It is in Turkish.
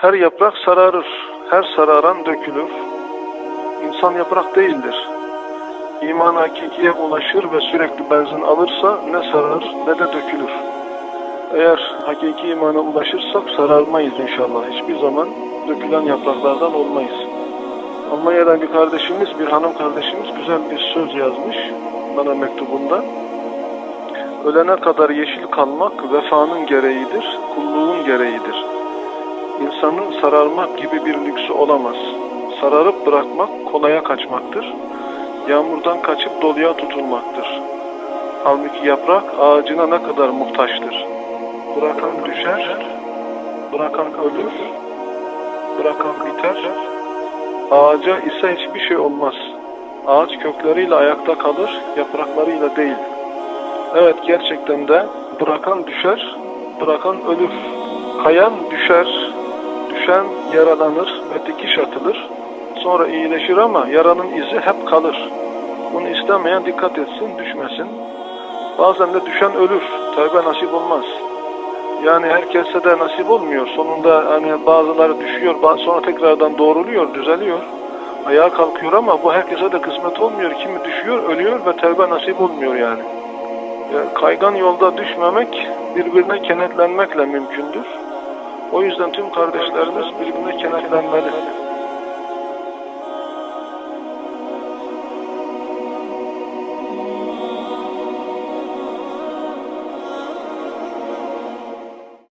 Her yaprak sararır, her sararan dökülür. İnsan yaprak değildir. İman hakikiye ulaşır ve sürekli benzin alırsa ne sararır ne de dökülür. Eğer hakiki imana ulaşırsak sararmayız inşallah. Hiçbir zaman dökülen yapraklardan olmayız. Almanya'dan bir kardeşimiz, bir hanım kardeşimiz güzel bir söz yazmış bana mektubunda. Ölene kadar yeşil kalmak vefanın gereğidir, kulluğun gereğidir. İnsanın sararmak gibi bir lüksü olamaz. Sararıp bırakmak kolaya kaçmaktır. Yağmurdan kaçıp doluya tutulmaktır. Halbuki yaprak ağacına ne kadar muhtaçtır. Bırakan düşer, bırakan ölür, bırakan biter. Ağaca ise hiçbir şey olmaz. Ağaç kökleriyle ayakta kalır, yapraklarıyla değil. Evet gerçekten de bırakan düşer, bırakan ölür. Kayan düşer, düşen yaralanır ve dikiş atılır. Sonra iyileşir ama yaranın izi hep kalır. Bunu istemeyen dikkat etsin, düşmesin. Bazen de düşen ölür, tövbe nasip olmaz. Yani herkese de nasip olmuyor. Sonunda hani bazıları düşüyor, sonra tekrardan doğruluyor, düzeliyor. Ayağa kalkıyor ama bu herkese de kısmet olmuyor. Kimi düşüyor, ölüyor ve tevbe nasip olmuyor yani. Yani kaygan yolda düşmemek birbirine kenetlenmekle mümkündür. O yüzden tüm kardeşlerimiz birbirine kenetlenmeli.